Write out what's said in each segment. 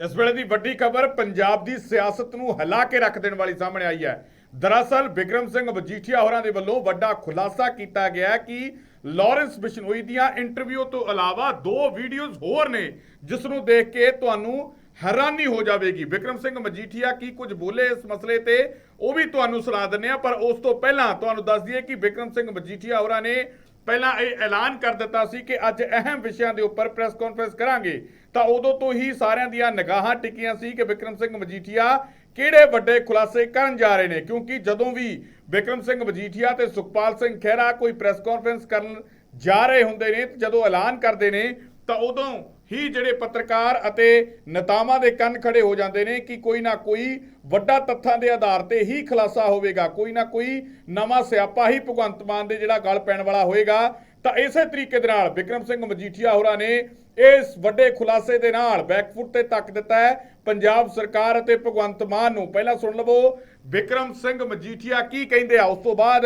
ਇਸ ਵੇਲੇ ਦੀ ਵੱਡੀ ਖਬਰ ਪੰਜਾਬ ਦੀ ਸਿਆਸਤ ਨੂੰ ਹਿਲਾ ਕੇ ਰੱਖ ਦੇਣ ਵਾਲੀ ਸਾਹਮਣੇ ਆਈ ਹੈ। ਦਰਅਸਲ ਬਿਕਰਮ ਸਿੰਘ ਮਜੀਠੀਆ ਹੋਰਾਂ ਦੇ ਵੱਲੋਂ ਵੱਡਾ ਖੁਲਾਸਾ ਕੀਤਾ ਗਿਆ ਕਿ ਲਾਰੈਂਸ ਬਿਸ਼ਨੋਈ ਦੀਆਂ ਇੰਟਰਵਿਊ ਤੋਂ ਇਲਾਵਾ ਦੋ ਵੀਡੀਓਜ਼ ਹੋਰ ਨੇ, ਜਿਸ ਨੂੰ ਦੇਖ ਕੇ ਤੁਹਾਨੂੰ ਹੈਰਾਨੀ ਹੋ ਜਾਵੇਗੀ। ਵਿਕਰਮ ਸਿੰਘ ਮਜੀਠੀਆ ਕੀ ਕੁਝ ਬੋਲੇ ਇਸ ਮਸਲੇ ਤੇ, ਉਹ ਵੀ ਤੁਹਾਨੂੰ ਸੁਣਾ ਦਿੰਨੇ ਆ ਪਰ ਉਸ ਤੋਂ ਪਹਿਲਾਂ ਤੁਹਾਨੂੰ ਦੱਸ ਦਈਏ ਕਿ ਵਿਕਰਮ ਸਿੰਘ ਮਜੀਠੀਆ ਹੋਰਾਂ ਨੇ ਪਹਿਲਾਂ ਇਹ ਐਲਾਨ ਕਰ ਦਿੱਤਾ ਸੀ ਕਿ ਅੱਜ ਅਹਿਮ ਵਿਸ਼ਿਆਂ ਦੇ ਉੱਪਰ ਪ੍ਰੈਸ ਕਾਨਫਰੰਸ ਕਰਾਂਗੇ। ਤਾਂ ਉਦੋਂ ਤੋਂ ਹੀ ਸਾਰਿਆਂ ਦੀਆਂ ਨਿਗਾਹਾਂ ਟਿਕੀਆਂ ਸੀ ਕਿ ਵਿਕਰਮ ਸਿੰਘ ਮਜੀਠੀਆ ਕਿਹੜੇ ਵੱਡੇ ਖੁਲਾਸੇ ਕਰਨ ਜਾ ਰਹੇ ਨੇ? ਕਿਉਂਕਿ ਜਦੋਂ ਵੀ ਵਿਕਰਮ ਸਿੰਘ ਮਜੀਠੀਆ ਤੇ ਸੁਖਪਾਲ ਸਿੰਘ ਖਹਿਰਾ ਕੋਈ ਪ੍ਰੈਸ ਕਾਨਫਰੰਸ ਕਰਨ ਜਾ ਰਹੇ ਹੁੰਦੇ ਨੇ, ਜਦੋਂ ਐਲਾਨ ਕਰਦੇ ਨੇ, ਤਾਂ ਉਦੋਂ ਹੀ ਜਿਹੜੇ ਪੱਤਰਕਾਰ ਅਤੇ ਨੇਤਾਵਾਂ ਦੇ ਕੰਨ ਖੜੇ ਹੋ ਜਾਂਦੇ ਨੇ ਕਿ ਕੋਈ ਨਾ ਕੋਈ ਵੱਡਾ ਤੱਥਾਂ ਦੇ ਆਧਾਰ ਤੇ ਹੀ ਖੁਲਾਸਾ ਹੋਵੇਗਾ। ਕੋਈ ਨਾ ਕੋਈ ਨਵਾਂ ਸਿਆਪਾ ਹੀ ਭਗਵੰਤ ਮਾਨ ਦੇ ਜਿਹੜਾ ਗਲ ਪੈਣ ਵਾਲਾ ਹੋਏਗਾ। ਤਾਂ ਇਸੇ ਤਰੀਕੇ ਦੇ ਨਾਲ ਵਿਕਰਮ ਸਿੰਘ ਮਜੀਠੀਆ ਹੋਰਾਂ ਨੇ ਇਸ ਵੱਡੇ ਖੁਲਾਸੇ ਦੇ ਨਾਲ ਬੈਕਫੁੱਟ ਤੇ ਤੱਕ ਦਿੱਤਾ ਹੈ। ਪੰਜਾਬ ਸਰਕਾਰ ਅਤੇ ਭਗਵੰਤ ਮਾਨ ਨੂੰ ਪਹਿਲਾਂ ਸੁਣ ਲਵੋ। ਵਿਕਰਮ ਸਿੰਘ ਮਜੀਠੀਆ ਕੀ ਕਹਿੰਦੇ ਆ? ਉਸ ਤੋਂ ਬਾਅਦ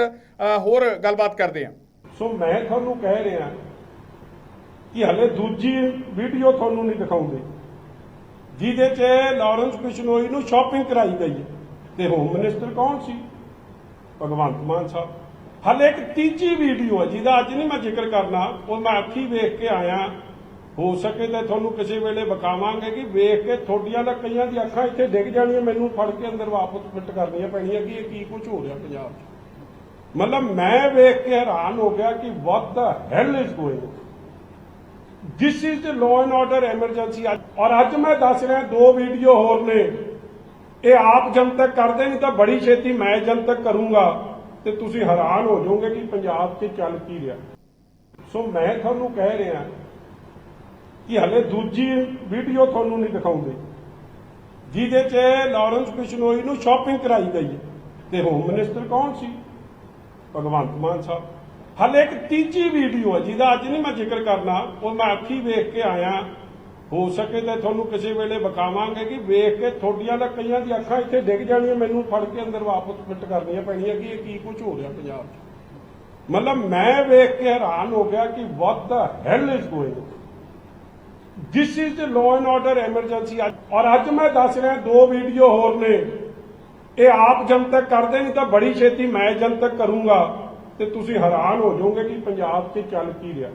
ਹੋਰ ਗੱਲਬਾਤ ਕਰਦੇ ਆ। ਸੋ ਮੈਂ ਤੁਹਾਨੂੰ ਕਹਿ ਰਿਹਾ ਕਿ ਹਲੇ ਦੂਜੀ ਵੀਡੀਓ ਤੁਹਾਨੂੰ ਨਹੀਂ ਦਿਖਾਉਂਦੇ। ਜਿਹਦੇ 'ਚ ਲਾਰੈਂਸ ਬਿਸ਼ਨੋਈ ਨੂੰ ਸ਼ਾਪਿੰਗ ਕਰਾਈ ਗਈ ਹੈ। ਤੇ ਹੋਮ ਮਿਨਿਸਟਰ ਕੌਣ ਸੀ? ਭਗਵੰਤ ਮਾਨ ਸਾਹਿਬ। ਹਲੇ ਇੱਕ ਤੀਜੀ ਵੀਡੀਓ ਹੈ, ਜਿਹਦਾ ਅੱਜ ਨਹੀਂ ਮੈਂ ਜ਼ਿਕਰ ਕਰਨਾ। ਉਹ ਮੈਂ ਅੱਖੀ ਵੇਖ ਕੇ ਆਇਆ। ਹੋ ਸਕੇ ਤਾਂ ਤੁਹਾਨੂੰ ਕਿਸੇ ਵੇਲੇ ਵਿਖਾਵਾਂਗੇ ਕਿ ਵੇਖ ਕੇ ਤੁਹਾਡੀਆਂ ਦਾ ਕਈਆਂ ਦੀ ਅੱਖਾਂ ਇੱਥੇ ਡਿੱਗ ਜਾਣੀਆਂ, ਮੈਨੂੰ ਫੜ ਕੇ ਅੰਦਰ ਵਾਪਸ ਫਿੱਟ ਕਰਨੀਆਂ ਪੈਣੀਆਂ ਕਿ ਇਹ ਕੀ ਕੁਝ ਹੋ ਰਿਹਾ ਪੰਜਾਬ 'ਚ? ਮਤਲਬ ਮੈਂ ਵੇਖ ਕੇ ਹੈਰਾਨ ਹੋ ਗਿਆ ਕਿ what the hell is going this is the law and order emergency ਔਰ ਅੱਜ ਮੈਂ ਦੱਸ ਰਿਹਾ, ਦੋ ਵੀਡੀਓ ਹੋਰ ਨੇ। ਇਹ ਆਪ ਜਨਤਕ ਕਰਦੇ ਨਹੀਂ ਤਾਂ ਬੜੀ ਛੇਤੀ ਮੈਂ ਜਨਤਕ ਕਰੂੰਗਾ। ਤੇ ਤੁਸੀਂ ਹੈਰਾਨ ਹੋ ਜਾਓਗੇ ਕਿ ਪੰਜਾਬ 'ਚ ਚੱਲ ਕੀ ਰਿਹਾ। ਸੋ ਮੈਂ ਤੁਹਾਨੂੰ ਕਹਿ ਰਿਹਾ ਕਿ ਹਲੇ ਦੂਜੀ ਵੀਡੀਓ ਤੁਹਾਨੂੰ ਨਹੀਂ ਦਿਖਾਉਂਦੇ। ਜਿਹਦੇ 'ਚ ਲਾਰੈਂਸ ਬਿਸ਼ਨੋਈ ਨੂੰ ਸ਼ਾਪਿੰਗ ਕਰਾਈ ਗਈ ਹੈ। ਤੇ ਹੋਮ ਮਿਨਿਸਟਰ ਕੌਣ ਸੀ? ਭਗਵੰਤ ਮਾਨ ਸਾਹਿਬ। ਹਲੇ ਇੱਕ ਤੀਜੀ ਵੀਡੀਓ ਹੈ, ਜਿਹਦਾ ਅੱਜ ਨਹੀਂ ਮੈਂ ਜ਼ਿਕਰ ਕਰਨਾ। ਉਹ ਮੈਂ ਅੱਖੀ ਵੇਖ ਕੇ ਆਇਆ। ਹੋ ਸਕੇ ਤਾਂ ਤੁਹਾਨੂੰ ਕਿਸੇ ਵੇਲੇ ਵਿਖਾਵਾਂਗੇ ਕਿ ਵੇਖ ਕੇ ਤੁਹਾਡੀਆਂ ਦਾ ਕਈਆਂ ਦੀ ਅੱਖਾਂ ਇੱਥੇ ਡਿੱਗ ਜਾਣੀਆਂ, ਮੈਨੂੰ ਫੜ ਕੇ ਅੰਦਰ ਵਾਪਸ ਫਿੱਟ ਕਰਨੀਆਂ ਪੈਣੀਆਂ ਕਿ ਇਹ ਕੀ ਕੁਝ ਹੋ ਰਿਹਾ ਪੰਜਾਬ 'ਚ। ਮਤਲਬ ਮੈਂ ਵੇਖ ਕੇ ਹੈਰਾਨ ਹੋ ਗਿਆ ਕਿ what the hell is going this is the law and order emergency ਔਰ ਅੱਜ ਮੈਂ ਦੱਸ ਰਿਹਾ, ਦੋ ਵੀਡੀਓ ਹੋਰ ਨੇ। ਇਹ ਆਪ ਜਨਤਕ ਕਰਦੇ ਨਹੀਂ ਤਾਂ ਬੜੀ ਛੇਤੀ ਮੈਂ ਜਨਤਕ ਕਰੂੰਗਾ। ਤੇ ਤੁਸੀਂ ਹੈਰਾਨ ਹੋ ਜਾਓਗੇ ਕਿ ਪੰਜਾਬ 'ਚ ਚੱਲ ਕੀ ਰਿਹਾ।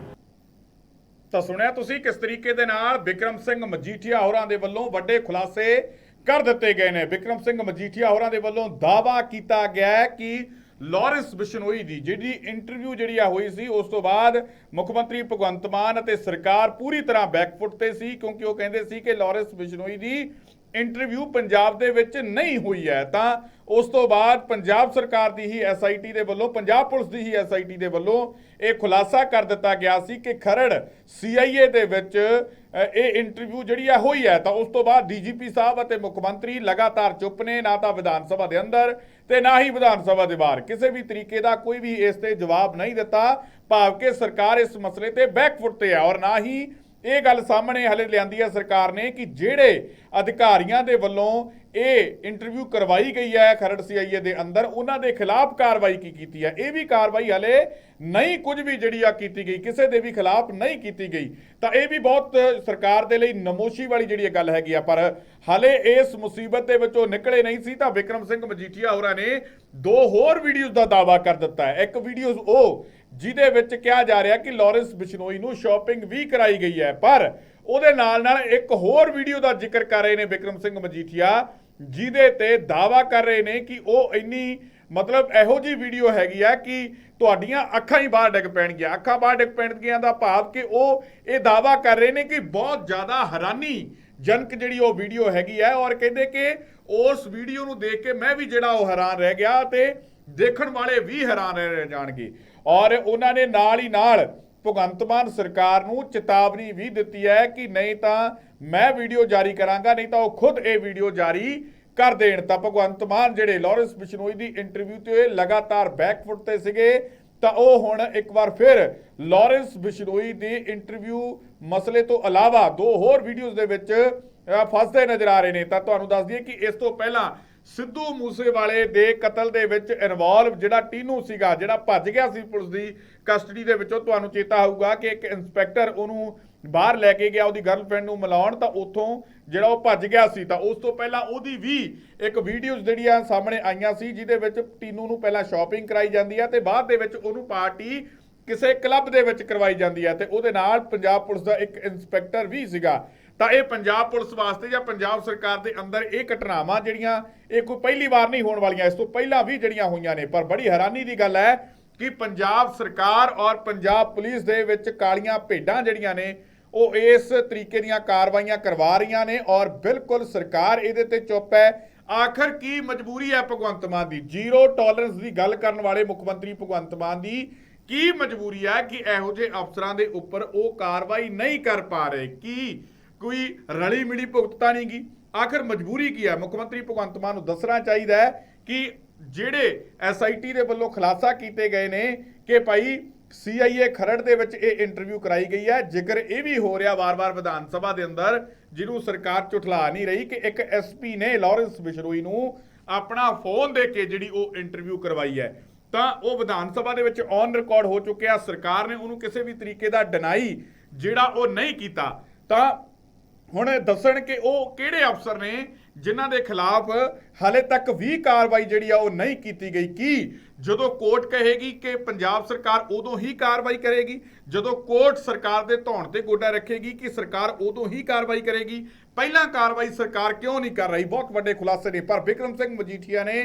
ਤਾਂ ਸੁਣਿਆ ਤੁਸੀਂ ਕਿਸ ਤਰੀਕੇ ਦੇ ਨਾਲ ਵਿਕਰਮ ਸਿੰਘ ਮਜੀਠੀਆ ਹੋਰਾਂ ਦੇ ਵੱਲੋਂ ਵੱਡੇ ਖੁਲਾਸੇ ਕਰ ਦਿੱਤੇ ਗਏ ਨੇ। ਵਿਕਰਮ ਸਿੰਘ ਮਜੀਠੀਆ ਹੋਰਾਂ ਦੇ ਵੱਲੋਂ ਦਾਵਾ ਕੀਤਾ ਗਿਆ ਹੈ ਕਿ ਲਾਰੈਂਸ ਬਿਸ਼ਨੋਈ ਦੀ ਜਿਹੜੀ ਇੰਟਰਵਿਊ ਜਿਹੜੀ ਆ ਹੋਈ ਸੀ, ਉਸ ਤੋਂ ਬਾਅਦ ਮੁੱਖ ਮੰਤਰੀ ਭਗਵੰਤ ਮਾਨ ਅਤੇ ਸਰਕਾਰ ਪੂਰੀ ਤਰ੍ਹਾਂ ਬੈਕਫੁੱਟ ਤੇ ਸੀ, ਕਿਉਂਕਿ ਉਹ ਕਹਿੰਦੇ ਸੀ ਕਿ ਲਾਰੈਂਸ ਬਿਸ਼ਨੋਈ ਦੀ ਇੰਟਰਵਿਊ ਪੰਜਾਬ ਦੇ ਵਿੱਚ ਨਹੀਂ ਹੋਈ ਹੈ, ਤਾਂ ਉਸ ਤੋਂ ਬਾਅਦ ਪੰਜਾਬ ਸਰਕਾਰ ਦੀ ਹੀ ਐਸਆਈਟੀ ਦੇ ਵੱਲੋਂ, ਪੰਜਾਬ ਪੁਲਿਸ ਦੀ ਹੀ ਐਸਆਈਟੀ ਦੇ ਵੱਲੋਂ ਇਹ ਖੁਲਾਸਾ ਕਰ ਦਿੱਤਾ ਗਿਆ ਸੀ ਕਿ ਖਰੜ ਸੀਆਈਏ ਦੇ ਵਿੱਚ ਇਹ ਇੰਟਰਵਿਊ ਜਿਹੜੀ ਹੈ ਹੋਈ ਹੈ, ਤਾਂ ਉਸ ਤੋਂ ਬਾਅਦ ਡੀਜੀਪੀ ਸਾਹਿਬ ਅਤੇ ਮੁੱਖ ਮੰਤਰੀ ਲਗਾਤਾਰ ਚੁੱਪ ਨੇ, ਨਾ ਤਾਂ ਵਿਧਾਨ ਸਭਾ ਦੇ ਅੰਦਰ ਤੇ ਨਾ ਹੀ ਵਿਧਾਨ ਸਭਾ ਦੇ ਬਾਹਰ। ਕਿਸੇ ਵੀ ਤਰੀਕੇ ਦਾ ਕੋਈ ਵੀ ਇਸ ਤੇ ਜਵਾਬ ਨਹੀਂ ਦਿੱਤਾ, ਭਾਵ ਕਿ ਸਰਕਾਰ ਇਸ ਮਸਲੇ ਤੇ ਬੈਕਫੁੱਟ ਤੇ ਹੈ ਔਰ ਨਾ ਹੀ ਇਹ ਗੱਲ ਸਾਹਮਣੇ ਹਲੇ ਲਿਆਂਦੀ ਹੈ ਸਰਕਾਰ ਨੇ ਕਿ ਜਿਹੜੇ ਅਧਿਕਾਰੀਆਂ ਦੇ ਵੱਲੋਂ ਇਹ ਇੰਟਰਵਿਊ ਕਰਵਾਈ ਗਈ ਹੈ ਖਰੜ ਸੀਆਈਏ ਦੇ ਅੰਦਰ, ਉਹਨਾਂ ਦੇ ਖਿਲਾਫ ਕਾਰਵਾਈ ਕੀ ਕੀਤੀ ਹੈ? ਇਹ ਵੀ ਕਾਰਵਾਈ ਹਲੇ ਨਹੀਂ ਕੁਝ ਵੀ ਜਿਹੜੀ ਆ ਕੀਤੀ ਗਈ, ਕਿਸੇ ਦੇ ਵੀ ਖਿਲਾਫ ਨਹੀਂ ਕੀਤੀ ਗਈ। ਤਾਂ ਇਹ ਵੀ ਬਹੁਤ ਸਰਕਾਰ ਦੇ ਲਈ ਨਮੋਸ਼ੀ ਵਾਲੀ ਜਿਹੜੀ ਗੱਲ ਹੈਗੀ ਆ, ਪਰ ਹਲੇ ਇਸ ਮੁਸੀਬਤ ਦੇ ਵਿੱਚੋਂ ਨਿਕਲੇ ਨਹੀਂ ਸੀ ਤਾਂ ਵਿਕਰਮ ਸਿੰਘ ਮਜੀਠੀਆ ਹੋਰਾਂ ਨੇ ਦੋ ਹੋਰ ਵੀਡੀਓਜ਼ ਦਾ ਦਾਅਵਾ ਕਰ ਦਿੱਤਾ ਹੈ। ਇੱਕ ਵੀਡੀਓਜ਼ ਉਹ ਜਿਹਦੇ ਵਿੱਚ ਕਿਹਾ ਜਾ ਰਿਹਾ ਕਿ ਲਾਰੈਂਸ ਬਿਸ਼ਨੋਈ ਨੂੰ ਸ਼ਾਪਿੰਗ ਵੀ ਕਰਾਈ ਗਈ ਹੈ। ਪਰ ਉਹਦੇ ਨਾਲ ਨਾਲ ਇੱਕ ਹੋਰ ਵੀਡੀਓ ਦਾ ਜ਼ਿਕਰ ਕਰ ਰਹੇ ਨੇ ਵਿਕਰਮ ਸਿੰਘ ਮਜੀਠੀਆ, ਜਿਹਦੇ ਤੇ ਦਾਵਾ ਕਰ ਰਹੇ ਨੇ ਕਿ ਉਹ ਇੰਨੀ ਮਤਲਬ ਇਹੋ ਜੀ ਵੀਡੀਓ ਹੈਗੀ ਆ ਕਿ ਤੁਹਾਡੀਆਂ ਅੱਖਾਂ ਹੀ ਬਾਹਰ ਡਿੱਗ ਪੈਣਗੀਆਂ। ਅੱਖਾਂ ਬਾਹਰ ਡਿੱਗ ਪੈਣਗੀਆਂ ਦਾ ਭਾਵ ਕਿ ਉਹ ਇਹ ਦਾਵਾ ਕਰ ਰਹੇ ਨੇ ਕਿ ਬਹੁਤ ਜ਼ਿਆਦਾ ਹੈਰਾਨੀ ਜਨਕ ਜਿਹੜੀ ਉਹ ਵੀਡੀਓ ਹੈਗੀ ਹੈ ਔਰ ਕਹਿੰਦੇ ਕਿ ਉਸ ਵੀਡੀਓ ਨੂੰ ਦੇਖ ਕੇ ਮੈਂ ਵੀ ਜਿਹੜਾ ਉਹ ਹੈਰਾਨ ਰਹਿ ਗਿਆ ਤੇ ਦੇਖਣ ਵਾਲੇ ਵੀ ਹੈਰਾਨ ਰਹਿ ਜਾਣਗੇ। ਔਰ ਉਹਨਾਂ ਨੇ ਨਾਲ ਹੀ ਨਾਲ ਭਗਵੰਤ ਮਾਨ ਸਰਕਾਰ ਨੂੰ ਚੇਤਾਵਨੀ ਵੀ ਦਿੱਤੀ ਹੈ ਕਿ ਨਹੀਂ ਤਾਂ ਮੈਂ ਵੀਡੀਓ ਜਾਰੀ ਕਰਾਂਗਾ, ਨਹੀਂ ਤਾਂ ਉਹ ਖੁਦ ਇਹ ਵੀਡੀਓ ਜਾਰੀ ਕਰ ਦੇਣ। ਤਾਂ ਭਗਵੰਤ ਮਾਨ ਜਿਹੜੇ ਲਾਰੈਂਸ ਬਿਸ਼ਨੋਈ ਦੀ ਇੰਟਰਵਿਊ ਤੇ ਲਗਾਤਾਰ ਬੈਕਫੁੱਟ ਤੇ ਸੀਗੇ, ਤਾਂ ਉਹ ਹੁਣ ਇੱਕ ਵਾਰ ਫਿਰ ਲਾਰੈਂਸ ਬਿਸ਼ਨੋਈ ਦੀ ਇੰਟਰਵਿਊ ਮਸਲੇ ਤੋਂ ਇਲਾਵਾ ਦੋ ਹੋਰ ਵੀਡੀਓਜ਼ ਦੇ ਵਿੱਚ ਫਸਦੇ ਨਜ਼ਰ ਆ ਰਹੇ ਨੇ। ਤਾਂ ਤੁਹਾਨੂੰ ਦੱਸ ਦਈਏ ਕਿ ਇਸ ਤੋਂ ਪਹਿਲਾਂ ਸਿੱਧੂ ਮੂਸੇਵਾਲੇ ਦੇ ਕਤਲ ਦੇ ਵਿੱਚ ਇਨਵੋਲਵ ਜਿਹੜਾ ਟੀਨੂ ਸੀਗਾ, ਜਿਹੜਾ ਭੱਜ ਗਿਆ ਸੀ ਪੁਲਿਸ ਦੀ ਕਸਟਡੀ ਦੇ ਵਿੱਚੋਂ, ਤੁਹਾਨੂੰ ਚੇਤਾ ਹੋਊਗਾ ਕਿ ਇੱਕ ਇੰਸਪੈਕਟਰ ਉਹਨੂੰ ਬਾਹਰ ਲੈ ਕੇ ਗਿਆ, ਉਹਦੀ ਗਰਲਫ੍ਰੈਂਡ ਨੂੰ ਮਿਲਾਉਣ, ਤਾਂ ਉੱਥੋਂ ਜਿਹੜਾ ਉਹ ਭੱਜ ਗਿਆ ਸੀ, ਤਾਂ ਉਸ ਤੋਂ ਪਹਿਲਾਂ ਉਹਦੀ ਵੀ ਇੱਕ ਵੀਡੀਓਜ਼ ਜਿਹੜੀਆਂ ਸਾਹਮਣੇ ਆਈਆਂ ਸੀ, ਜਿਹਦੇ ਵਿੱਚ ਟੀਨੂ ਨੂੰ ਪਹਿਲਾਂ ਸ਼ਾਪਿੰਗ ਕਰਾਈ ਜਾਂਦੀ ਹੈ ਤੇ ਬਾਅਦ ਦੇ ਵਿੱਚ ਉਹਨੂੰ ਪਾਰਟੀ ਕਿਸੇ ਕਲੱਬ ਦੇ ਵਿੱਚ ਕਰਵਾਈ ਜਾਂਦੀ ਹੈ ਤੇ ਉਹਦੇ ਨਾਲ ਪੰਜਾਬ ਪੁਲਿਸ ਦਾ ਇੱਕ ਇੰਸਪੈਕਟਰ ਵੀ ਸੀਗਾ। ਤਾਂ ਇਹ ਪੰਜਾਬ ਪੁਲਿਸ ਵਾਸਤੇ ਜਾਂ ਪੰਜਾਬ ਸਰਕਾਰ ਦੇ ਅੰਦਰ ਇਹ ਘਟਨਾਵਾਂ ਜਿਹੜੀਆਂ, ਇਹ ਕੋਈ ਪਹਿਲੀ ਵਾਰ ਨਹੀਂ ਹੋਣ ਵਾਲੀਆਂ, ਇਸ ਤੋਂ ਪਹਿਲਾਂ ਵੀ ਜਿਹੜੀਆਂ ਹੋਈਆਂ ਨੇ। ਪਰ ਬੜੀ ਹੈਰਾਨੀ ਦੀ ਗੱਲ ਹੈ ਕਿ ਪੰਜਾਬ ਸਰਕਾਰ ਔਰ ਪੰਜਾਬ ਪੁਲਿਸ ਦੇ ਵਿੱਚ ਕਾਲੀਆਂ ਭੇਡਾਂ ਜਿਹੜੀਆਂ ਨੇ, ਉਹ ਇਸ ਤਰੀਕੇ ਦੀਆਂ ਕਾਰਵਾਈਆਂ ਕਰਵਾ ਰਹੀਆਂ ਨੇ ਔਰ ਬਿਲਕੁਲ ਸਰਕਾਰ ਇਹਦੇ ਤੇ ਚੁੱਪ ਹੈ। ਆਖਰ ਕੀ ਮਜਬੂਰੀ ਹੈ ਭਗਵੰਤ ਮਾਨ ਦੀ? ਜ਼ੀਰੋ ਟੋਲਰੈਂਸ ਦੀ ਗੱਲ ਕਰਨ ਵਾਲੇ ਮੁੱਖ ਮੰਤਰੀ ਭਗਵੰਤ ਮਾਨ ਦੀ ਕੀ ਮਜਬੂਰੀ ਹੈ ਕਿ ਇਹੋ ਜਿਹੇ ਅਫਸਰਾਂ ਦੇ ਉੱਪਰ ਉਹ ਕਾਰਵਾਈ ਨਹੀਂ ਕਰ ਪਾ ਰਹੇ? ਕੀ ਕੋਈ ਰਲੀ ਮਿਲੀ ਭੁਗਤਤਾ ਨਹੀਂ ਗੀ। ਆਖਰ ਮਜਬੂਰੀ ਕੀ ਹੈ? ਮੁੱਖ ਮੰਤਰੀ ਭਗਵੰਤ ਮਾਨ ਨੂੰ ਦੱਸਣਾ ਚਾਹੀਦਾ ਹੈ ਕਿ ਜਿਹੜੇ ਐਸਆਈਟੀ ਦੇ ਵੱਲੋਂ ਖੁਲਾਸਾ ਕੀਤੇ ਗਏ ਨੇ ਕਿ ਭਾਈ ਸੀਆਈਏ ਖਰੜ ਦੇ ਵਿੱਚ ਇਹ ਇੰਟਰਵਿਊ ਕਰਾਈ ਗਈ ਹੈ। ਜ਼ਿਕਰ ਇਹ ਵੀ ਹੋ ਰਿਹਾ ਵਾਰ-ਵਾਰ ਵਿਧਾਨ ਸਭਾ ਦੇ ਅੰਦਰ, ਜਿਹਨੂੰ ਸਰਕਾਰ ਝੁਠਲਾ ਨਹੀਂ ਰਹੀ ਕਿ ਇੱਕ ਐਸਪੀ ਨੇ ਲਾਰੈਂਸ ਬਿਸ਼ਰੋਈ ਨੂੰ ਆਪਣਾ ਫੋਨ ਦੇ ਕੇ ਜਿਹੜੀ ਉਹ ਇੰਟਰਵਿਊ ਕਰਵਾਈ ਹੈ। ਤਾਂ ਉਹ ਵਿਧਾਨ ਸਭਾ ਦੇ ਵਿੱਚ ਔਨ ਰਿਕਾਰਡ ਹੋ ਚੁੱਕਿਆ। ਸਰਕਾਰ ਨੇ ਉਹਨੂੰ ਕਿਸੇ ਵੀ ਤਰੀਕੇ ਦਾ ਡਿਨਾਈ ਜਿਹੜਾ ਉਹ ਨਹੀਂ ਕੀਤਾ। ਤਾਂ ਹੁਣ ਦੱਸਣ ਕਿ ਉਹ ਕਿਹੜੇ ਅਫਸਰ ਨੇ ਜਿਨ੍ਹਾਂ ਦੇ ਖਿਲਾਫ ਹਾਲੇ ਤੱਕ ਵੀ ਕਾਰਵਾਈ ਜਿਹੜੀ ਆ ਉਹ ਨਹੀਂ ਕੀਤੀ ਗਈ। ਕੀ ਜਦੋਂ ਕੋਰਟ ਕਹੇਗੀ ਕਿ ਪੰਜਾਬ ਸਰਕਾਰ ਉਦੋਂ ਹੀ ਕਾਰਵਾਈ ਕਰੇਗੀ? ਜਦੋਂ ਕੋਰਟ ਸਰਕਾਰ ਦੇ ਧੌਣ ਤੇ ਗੋਡਾ ਰੱਖੇਗੀ ਕਿ ਸਰਕਾਰ ਉਦੋਂ ਹੀ ਕਾਰਵਾਈ ਕਰੇਗੀ? ਪਹਿਲਾਂ ਕਾਰਵਾਈ ਸਰਕਾਰ ਕਿਉਂ ਨਹੀਂ ਕਰ ਰਹੀ? ਬਹੁਤ ਵੱਡੇ ਖੁਲਾਸੇ ਨੇ। ਪਰ ਵਿਕਰਮ ਸਿੰਘ ਮਜੀਠੀਆ ਨੇ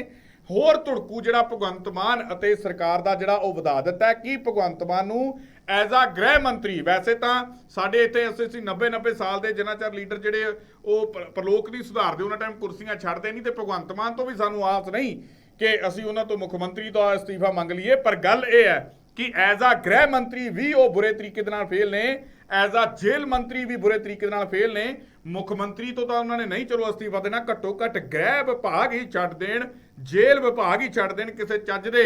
ਹੋਰ ਧੁੜਕੂ ਜਿਹੜਾ ਭਗਵੰਤ ਮਾਨ ਅਤੇ ਸਰਕਾਰ ਦਾ ਜਿਹੜਾ ਉਹ ਵਧਾ ਦਿੱਤਾ ਹੈ। ਕਿ ਭਗਵੰਤ ਮਾਨ ਨੂੰ ਐਜ਼ ਆ ਗ੍ਰਹਿ ਮੰਤਰੀ, ਵੈਸੇ ਤਾਂ ਸਾਡੇ ਇੱਥੇ ਅਸੀਂ 90 90 ਸਾਲ ਦੇ ਜਿੰਨਾ ਚਿਰ ਲੀਡਰ ਜਿਹੜੇ ਉਹ ਪ੍ਰਲੋਕ ਨਹੀਂ ਸੁਧਾਰਦੇ, ਉਹਨਾਂ ਟਾਈਮ ਕੁਰਸੀਆਂ ਛੱਡਦੇ ਨਹੀਂ ਤੇ ਭਗਵੰਤ ਮਾਨ ਤੋਂ ਵੀ ਸਾਨੂੰ ਆਸ ਨਹੀਂ ਕਿ ਅਸੀਂ ਉਹਨਾਂ ਤੋਂ ਮੁੱਖ ਮੰਤਰੀ ਦਾ ਅਸਤੀਫਾ ਮੰਗ ਲਈਏ। ਪਰ ਗੱਲ ਇਹ ਹੈ ਕਿ ਐਜ਼ ਆ ਗ੍ਰਹਿ ਮੰਤਰੀ ਵੀ ਉਹ ਬੁਰੇ ਤਰੀਕੇ ਦੇ ਨਾਲ ਫੇਲ ਨੇ ਐਜ਼ ਆ ਜੇਲ੍ਹ ਮੰਤਰੀ ਵੀ ਬੁਰੇ ਤਰੀਕੇ ਦੇ ਨਾਲ ਫੇਲ ਨੇ ਮੁੱਖ ਮੰਤਰੀ ਤੋਂ ਤਾਂ ਉਹਨਾਂ ਨੇ ਨਹੀਂ ਚਲੋ ਅਸਤੀਫਾ ਦੇਣਾ, ਘੱਟੋ ਘੱਟ ਗ੍ਰਹਿ ਵਿਭਾਗ ਹੀ ਛੱਡ ਦੇਣ, ਜੇਲ੍ਹ ਵਿਭਾਗ ਹੀ ਛੱਡ ਦੇਣ, ਕਿਸੇ ਚੱਜ ਦੇ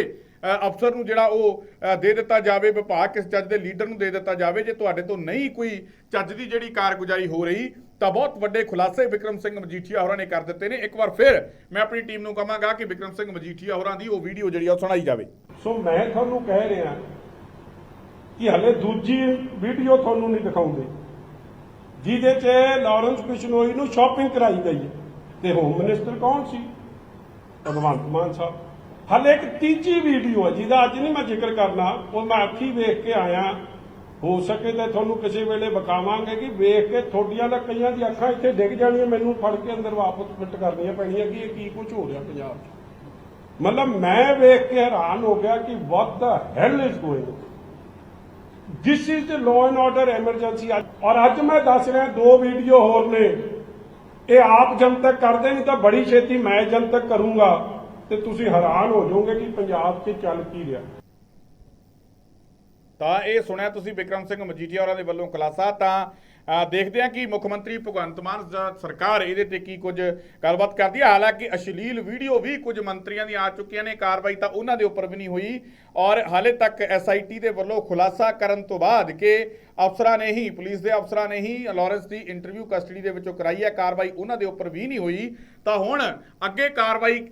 ਅਫਸਰ ਨੂੰ ਜਿਹੜਾ ਉਹ ਦੇ ਦਿੱਤਾ ਜਾਵੇ ਵਿਭਾਗ, ਕਿਸ ਚੱਜ ਦੇ ਲੀਡਰ ਨੂੰ ਦੇ ਦਿੱਤਾ ਜਾਵੇ, ਜੇ ਤੁਹਾਡੇ ਤੋਂ ਨਹੀਂ ਕੋਈ ਚੱਜ ਦੀ ਜਿਹੜੀ ਕਾਰਗੁਜ਼ਾਰੀ ਹੋ ਰਹੀ, ਤਾਂ ਬਹੁਤ ਵੱਡੇ ਖੁਲਾਸੇ ਵਿਕਰਮ ਸਿੰਘ ਮਜੀਠੀਆ ਹੋਰਾਂ ਨੇ ਕਰ ਦਿੱਤੇ ਨੇ। ਇੱਕ ਵਾਰ ਫਿਰ ਮੈਂ ਆਪਣੀ ਟੀਮ ਨੂੰ ਕਹਾਂਗਾ ਕਿ ਵਿਕਰਮ ਸਿੰਘ ਮਜੀਠੀਆ ਹੋਰਾਂ ਦੀ ਉਹ ਵੀਡੀਓ ਜਿਹੜੀ ਆ ਉਹ ਸੁਣਾਈ ਜਾਵੇ। ਸੋ ਮੈਂ ਤੁਹਾਨੂੰ ਕਹਿ ਰਿਹਾ ਕਿ ਹਲੇ ਦੂਜੀ ਵੀਡੀਓ ਤੁਹਾਨੂੰ ਨਹੀਂ ਦਿਖਾਉਂਦੇ। ਜਿਹਦੇ 'ਚ ਲਾਰੈਂਸ ਬਿਸ਼ਨੋਈ ਨੂੰ ਸ਼ਾਪਿੰਗ ਕਰਾਈ ਗਈ ਹੈ। ਤੇ ਹੋਮ ਮਿਨਿਸਟਰ ਕੌਣ ਸੀ? ਭਗਵੰਤ ਮਾਨ ਸਾਹਿਬ। ਹਲੇ ਇੱਕ ਤੀਜੀ ਵੀਡੀਓ ਹੈ, ਜਿਹਦਾ ਅੱਜ ਨਹੀਂ ਮੈਂ ਜ਼ਿਕਰ ਕਰਨਾ। ਉਹ ਮੈਂ ਅੱਖੀ ਵੇਖ ਕੇ ਆਇਆ। ਹੋ ਸਕੇ ਤਾਂ ਤੁਹਾਨੂੰ ਕਿਸੇ ਵੇਲੇ ਵਿਖਾਵਾਂਗੇ ਕਿ ਵੇਖ ਕੇ ਤੁਹਾਡੀਆਂ ਦਾ ਕਈਆਂ ਦੀ ਅੱਖਾਂ ਇੱਥੇ ਡਿੱਗ ਜਾਣੀਆਂ, ਮੈਨੂੰ ਫੜ ਕੇ ਅੰਦਰ ਵਾਪਸ ਫਿੱਟ ਕਰਨੀਆਂ ਪੈਣੀਆਂ ਕਿ ਇਹ ਕੀ ਕੁਝ ਹੋ ਰਿਹਾ ਪੰਜਾਬ 'ਚ। ਮਤਲਬ ਮੈਂ ਵੇਖ ਕੇ ਹੈਰਾਨ ਹੋ ਗਿਆ ਕਿ what the hell is going this is the law and order emergency ਔਰ ਅੱਜ ਮੈਂ ਦੱਸ ਰਿਹਾ, ਦੋ ਵੀਡੀਓ ਹੋਰ ਨੇ। ਇਹ ਆਪ ਜਨਤਕ ਕਰਦੇ ਨਹੀਂ ਤਾਂ ਬੜੀ ਛੇਤੀ ਮੈਂ ਜਨਤਕ ਕਰੂੰਗਾ। ਤੇ ਤੁਸੀਂ ਹੈਰਾਨ ਹੋ ਜਾਓਗੇ ਕਿ ਪੰਜਾਬ 'ਚ ਚੱਲ ਕੀ ਰਿਹਾ। ਤਾਂ ਇਹ ਸੁਣਿਆ ਤੁਸੀਂ ਵਿਕਰਮ ਸਿੰਘ ਮਜੀਠੀਆ ਹੋਰਾਂ ਦੇ ਵੱਲੋਂ ਖੁਲਾਸਾ। ਤਾਂ ਦੇਖਦੇ ਹਾਂ ਕਿ ਮੁੱਖ ਮੰਤਰੀ ਭਗਵੰਤ ਮਾਨ ਸਰਕਾਰ ਇਹਦੇ ਤੇ ਕੀ ਕੁਝ ਗੱਲਬਾਤ ਕਰਦੀ ਹੈ। ਹਾਲਾਂਕਿ ਅਸ਼ਲੀਲ ਵੀਡੀਓ ਵੀ ਕੁਝ ਮੰਤਰੀਆਂ ਦੀਆਂ ਆ ਚੁੱਕੀਆਂ ਨੇ। ਕਾਰਵਾਈ ਤਾਂ ਉਹਨਾਂ ਦੇ ਉੱਪਰ ਵੀ ਨਹੀਂ ਹੋਈ ਔਰ ਹਾਲੇ ਤੱਕ ਐਸਆਈਟੀ ਦੇ ਵੱਲੋਂ ਖੁਲਾਸਾ ਕਰਨ ਤੋਂ ਬਾਅਦ ਕਿ ਅਫਸਰਾਂ ਨੇ ਹੀ, ਪੁਲਿਸ ਦੇ ਅਫਸਰਾਂ ਨੇ ਹੀ ਲਾਰੈਂਸ ਦੀ ਇੰਟਰਵਿਊ ਕਸਟਡੀ ਦੇ ਵਿੱਚੋਂ ਕਰਾਈ ਹੈ। ਕਾਰਵਾਈ ਉਹਨਾਂ ਦੇ ਉੱਪਰ ਵੀ ਨਹੀਂ ਹੋਈ। ਤਾਂ ਹੁਣ ਅੱਗੇ ਕਾਰਵਾਈ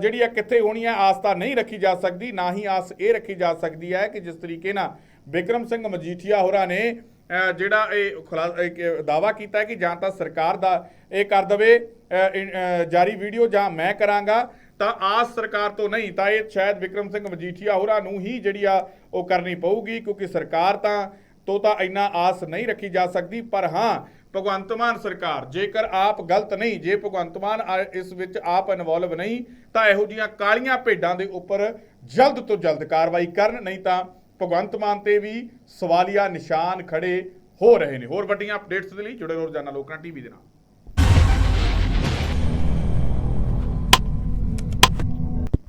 ਜਿਹੜੀ ਹੈ ਕਿੱਥੇ ਹੋਣੀ ਹੈ, ਆਸ ਤਾਂ ਨਹੀਂ ਰੱਖੀ ਜਾ ਸਕਦੀ, ਨਾ ਹੀ ਆਸ ਇਹ ਰੱਖੀ ਜਾ ਸਕਦੀ ਹੈ ਕਿ ਜਿਸ ਤਰੀਕੇ ਨਾਲ ਵਿਕਰਮ ਸਿੰਘ ਮਜੀਠੀਆ ਹੋਰਾਂ ਨੇ ਜਿਹੜਾ ਇਹ ਦਾਵਾ ਕੀਤਾ ਕਿ ਜਾਂ ਤਾਂ ਸਰਕਾਰ ਦਾ ਇਹ ਕਰ ਦਵੇ ਜਾਰੀ ਵੀਡੀਓ ਜਾਂ ਮੈਂ ਕਰਾਂਗਾ, ਤਾਂ ਆਸ ਸਰਕਾਰ ਤੋਂ ਨਹੀਂ, ਤਾਂ ਇਹ ਸ਼ਾਇਦ ਵਿਕਰਮ ਸਿੰਘ ਮਜੀਠੀਆ ਹੋਰਾਂ ਨੂੰ ਹੀ ਜਿਹੜੀ ਆ ਉਹ ਕਰਨੀ ਪਊਗੀ, ਕਿਉਂਕਿ ਸਰਕਾਰ ਤਾਂ, ਤੋਂ ਤਾਂ ਇੰਨਾ ਆਸ ਨਹੀਂ ਰੱਖੀ ਜਾ ਸਕਦੀ, ਪਰ ਹਾਂ, ਭਗਵੰਤ ਮਾਨ ਸਰਕਾਰ, ਜੇਕਰ ਆਪ ਗਲਤ ਨਹੀਂ, ਜੇ ਭਗਵੰਤ ਮਾਨ ਇਸ ਵਿੱਚ ਆਪ ਇਨਵੋਲਵ ਨਹੀਂ, ਤਾਂ ਇਹੋ ਜੀਆਂ ਕਾਲੀਆਂ ਭੇਡਾਂ ਦੇ ਉੱਪਰ ਜਲਦ ਤੋਂ ਜਲਦ ਕਾਰਵਾਈ ਕਰਨ, ਨਹੀਂ ਤਾਂ ਭਗਵੰਤ ਮਾਨ ਤੇ ਵੀ ਸਵਾਲੀਆ ਨਿਸ਼ਾਨ ਖੜੇ ਹੋ ਰਹੇ ਨੇ। ਹੋਰ ਵੱਡੀਆਂ ਅਪਡੇਟਸ ਦੇ ਲਈ ਜੁੜੇ ਰਹੋ ਰੋਜ਼ਾਨਾ ਲੋਕਾਂ ਟੀਵੀ ਦੇ ਨਾਲ।